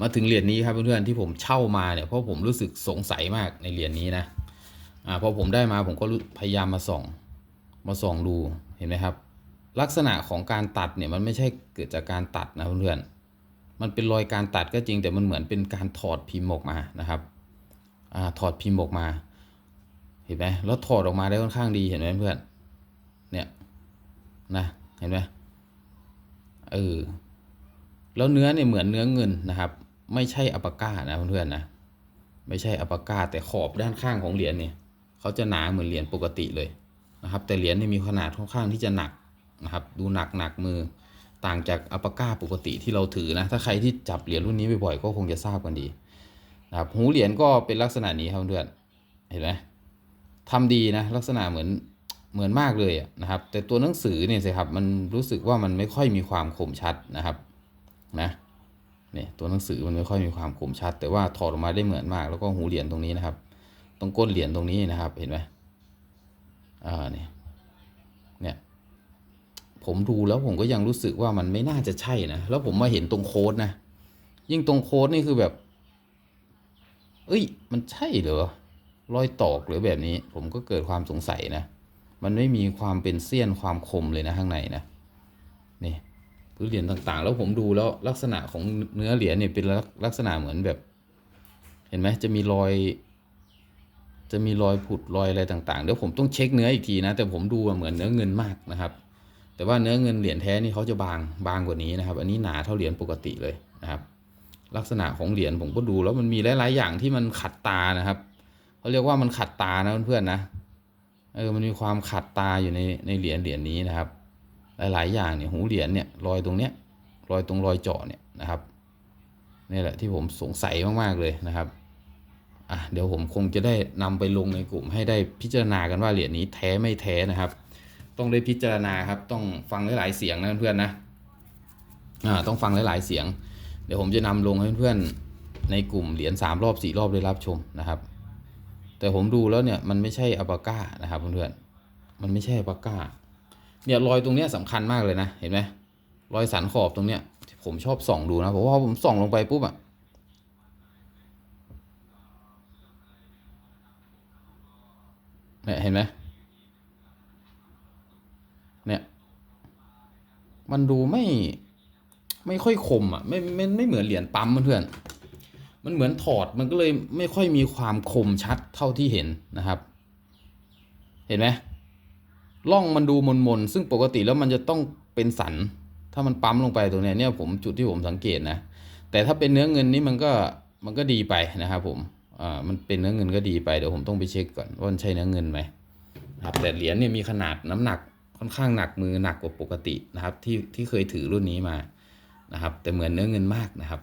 มาถึงเหรียญนี้ครับเพื่อนๆที่ผมเช่ามาเนี่ยเพราะผมรู้สึกสงสัยมากในเหรียญนี้นะอ่าพอผมได้มาผมก็พยายามมาส่องมาส่องดูเห็นไหมครับ ลักษณะของการตัดเนี่ยมันไม่ใช่เกิดจากการตัดนะเพื่อนๆมันเป็นรอยการตัดก็จริงแต่มันเหมือนเป็นการถอดพิมพ์ออกมานะครับอ่าถอดพิมพ์ออกมาเห็นไหมแล้วถอดออกมาได้ค่อนข้างดีเห็นไหมเพื่อนเนี่ยนะเห็นไหมเออแล้วเนื้อเนี่ยเหมือนเนื้อเงินนะครับ ไม่ใช่อัปาก้านะเพื่อนๆนะไม่ใช่อัปาก้าแต่ขอบด้านข้างของเหรียญเนี่ยเขาจะหนาเหมือนเหรียญปกติเลยนะครับ แต่เหรียญนี่มีขนาดค่อนข้างที่จะหนักนะครับ ดูหนักหนักมือต่างจากอัปาก้าปกติที่เราถือนะถ้าใครที่จับเหรียญรุ่นนี้บ่อยๆก็คงจะทราบกันดีนะครับหูเหรียญก็เป็นลักษณะนี้ครับเพื่อนๆเห็นไหมทำดีนะลักษณะเหมือนเหมือนมากเลยนะครับ แต่ตัวหนังสือเนี่ยสิครับมันรู้สึกว่ามันไม่ค่อยมีความคมชัดนะครับนะ เนี่ยตัวหนังสือมันไม่ค่อยมีความคมชัด แต่ว่าถอดออกมาได้เหมือนมาก แล้วก็หูเหรียญตรงนี้นะครับ ตรงก้นเหรียญตรงนี้นะครับเห็นไหมอ่าเนี่ยเนี่ยผมดูแล้วผมก็ยังรู้สึกว่ามันไม่น่าจะใช่นะ แล้วผมมาเห็นตรงโค้ดนะ ยิ่งตรงโค้ดนี่คือแบบ เอ้ย มันใช่เหรอรอยตอกหรือแบบนี้ ผมก็เกิดความสงสัยนะ มันไม่มีความเป็นเสี้ยนความคมเลยนะข้างในนะ นี่ เหรียญต่างๆ แล้วผมดูแล้วลักษณะของเนื้อเหรียญเนี่ยเป็นลักษณะเหมือนแบบ เห็นไหมจะมีรอย จะมีรอยผุดรอยอะไรต่างๆเดี๋ยวผมต้องเช็คเนื้ออีกทีนะ แต่ผมดูเหมือนเนื้อเงินมากนะครับ แต่ว่าเนื้อเงินเหรียญแท้นี่เขาจะบางบางกว่านี้นะครับ อันนี้หนาเท่าเหรียญปกติเลยนะครับ ลักษณะของเหรียญผมก็ดูแล้วมันมีหลายๆอย่างที่มันขัดตานะครับเขาเรียกว่ามันขัดตานะเพื่อนๆนะเออมันมีความขัดตาอยู่ในในเหรียญเหรียญนี้นะครับ หลาย ๆ อย่างเนี่ยหูเหรียญเนี่ยรอยตรงเนี้ยรอยตรงรอยเจาะเนี่ยนะครับนี่แหละที่ผมสงสัยมาก ๆ เลยนะครับอะเดี๋ยวผมคงจะได้นำไปลงในกลุ่มให้ได้พิจารณากันว่าเหรียญนี้แท้ไม่แท้นะครับ ต้องได้พิจารณาครับต้องฟังหลาย ๆ เสียงนะเพื่อนๆนะอ่าต้องฟังหลาย ๆ เสียง เดี๋ยวผมจะนำลงให้เพื่อนๆในกลุ่มเหรียญสามรอบสี่รอบได้รับชมนะครับ แต่ผมดูแล้วเนี่ยมันไม่ใช่อัปาก้านะครับเพื่อนๆมันไม่ใช่อัปปาก้า เนี่ยรอยตรงเนี้ยสำคัญมากเลยนะ เห็นไหมรอยสันขอบตรงเนี้ยผมชอบส่องดูนะเพราะว่าผมส่องลงไปปุ๊บอะเนี่ยเห็นไหมเนี่ย มันดูไม่ไม่ค่อยคมอะไม่ไม่ไม่เหมือนเหรียญปั๊มเพื่อนมันเหมือนถอดมันก็เลยไม่ค่อยมีความคมชัดเท่าที่เห็นนะครับ เห็นไหม ร่องมันดูมนมนๆซึ่งปกติแล้วมันจะต้องเป็นสัน ถ้ามันปั๊มลงไปตรงนี้เนี่ยผมจุดที่ผมสังเกตนะ แต่ถ้าเป็นเนื้อเงินนี่มันก็มันก็ดีไปนะครับผมอ่ามันเป็นเนื้อเงินก็ดีไปเดี๋ยวผมต้องไปเช็คก่อนว่ามันใช่เนื้อเงินไหมครับแต่เหรียญเนี่ยมีขนาดน้ำหนักค่อนข้างหนักมือหนักกว่าปกตินะครับที่ที่เคยถือรุ่นนี้มานะครับ แต่เหมือนเนื้อเงินมากนะครับ